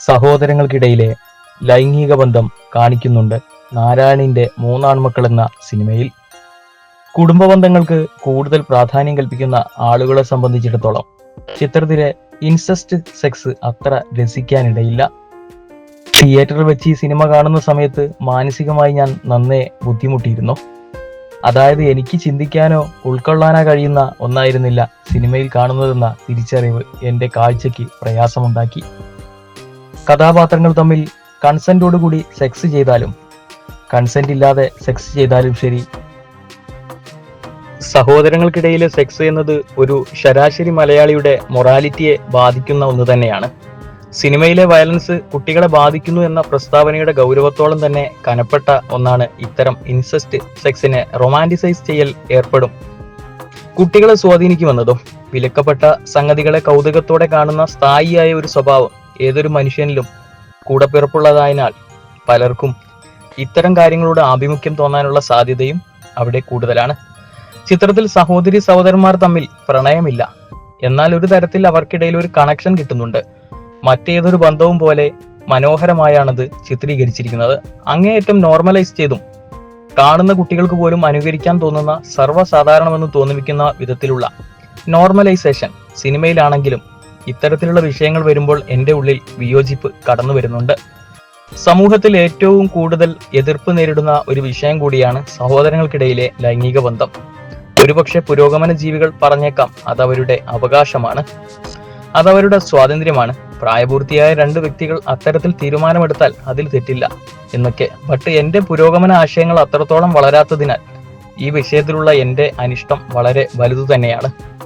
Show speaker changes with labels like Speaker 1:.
Speaker 1: സഹോദരങ്ങൾക്കിടയിലെ ലൈംഗിക ബന്ധം കാണിക്കുന്നുണ്ട് നാരായണിന്റെ മൂന്നാൺമക്കൾ എന്ന സിനിമയിൽ. കുടുംബ ബന്ധങ്ങൾക്ക് കൂടുതൽ പ്രാധാന്യം കൽപ്പിക്കുന്ന ആളുകളെ സംബന്ധിച്ചിടത്തോളം ചിത്രത്തിലെ ഇൻസെസ്റ്റ് സെക്സ് അത്ര രസിക്കാനിടയില്ല. തിയേറ്ററിൽ വെച്ച് ഈ സിനിമ കാണുന്ന സമയത്ത് മാനസികമായി ഞാൻ നന്നേ ബുദ്ധിമുട്ടിയിരുന്നു. അതായത് എനിക്ക് ചിന്തിക്കാനോ ഉൾക്കൊള്ളാനോ കഴിയുന്ന ഒന്നായിരുന്നില്ല സിനിമയിൽ കാണുന്നതെന്ന തിരിച്ചറിവ് എന്റെ കാഴ്ചയ്ക്ക് പ്രയാസമുണ്ടാക്കി. കഥാപാത്രങ്ങൾ തമ്മിൽ കൺസെന്റോടുകൂടി സെക്സ് ചെയ്താലും കൺസെന്റ് ഇല്ലാതെ സെക്സ് ചെയ്താലും ശരി. സഹോദരങ്ങൾക്കിടയിലെ സെക്സ് എന്നത് ഒരു ശരാശരി മലയാളിയുടെ മൊറാലിറ്റിയെ ബാധിക്കുന്ന ഒന്ന് തന്നെയാണ്. സിനിമയിലെ വയലൻസ് കുട്ടികളെ ബാധിക്കുന്നു എന്ന പ്രസ്താവനയുടെ ഗൗരവത്തോളം തന്നെ കനപ്പെട്ട ഒന്നാണ് ഇത്തരം ഇൻസെസ്റ്റ് സെക്സിനെ റൊമാന്റിസൈസ് ചെയ്യൽ ഏർപ്പെടും. കുട്ടികളെ സ്വാധീനിക്കുമെന്നതും വിലക്കപ്പെട്ട സംഗതികളെ കൗതുകത്തോടെ കാണുന്ന സ്ഥായിയായ ഒരു സ്വഭാവം ഏതൊരു മനുഷ്യനിലും കൂടപ്പിറപ്പുള്ളതായതിനാൽ പലർക്കും ഇത്തരം കാര്യങ്ങളോട് ആഭിമുഖ്യം തോന്നാനുള്ള സാധ്യതയും അവിടെ കൂടുതലാണ്. ചിത്രത്തിൽ സഹോദരി സഹോദരന്മാർ തമ്മിൽ പ്രണയമില്ല. എന്നാൽ ഒരു തരത്തിൽ അവർക്കിടയിൽ ഒരു കണക്ഷൻ കിട്ടുന്നുണ്ട്. മറ്റേതൊരു ബന്ധവും പോലെ മനോഹരമായാണത് ചിത്രീകരിച്ചിരിക്കുന്നത്. അങ്ങേയറ്റം നോർമലൈസ് ചെയ്തും കാണുന്ന കുട്ടികൾക്ക് പോലും അനുകരിക്കാൻ തോന്നുന്ന സർവസാധാരണമെന്ന് തോന്നിപ്പിക്കുന്ന വിധത്തിലുള്ള നോർമലൈസേഷൻ സിനിമയിലാണെങ്കിലും ഇത്തരത്തിലുള്ള വിഷയങ്ങൾ വരുമ്പോൾ എന്റെ ഉള്ളിൽ വിയോജിപ്പ് കടന്നു വരുന്നുണ്ട്. സമൂഹത്തിൽ ഏറ്റവും കൂടുതൽ എതിർപ്പ് നേരിടുന്ന ഒരു വിഷയം കൂടിയാണ് സഹോദരങ്ങൾക്കിടയിലെ ലൈംഗിക ബന്ധം. ഒരുപക്ഷെ പുരോഗമന ജീവികൾ പറഞ്ഞേക്കാം അതവരുടെ അവകാശമാണ്. അതവരുടെ സ്വാതന്ത്ര്യമാണ്. പ്രായപൂർത്തിയായ രണ്ട് വ്യക്തികൾ അത്തരത്തിൽ തീരുമാനമെടുത്താൽ അതിൽ തെറ്റില്ല എന്നൊക്കെ. ബട്ട് എന്റെ പുരോഗമന ആശയങ്ങൾ അത്രത്തോളം വളരാത്തതിനാൽ ഈ വിഷയത്തിലുള്ള എന്റെ അനിഷ്ടം വളരെ വലുതു തന്നെയാണ്.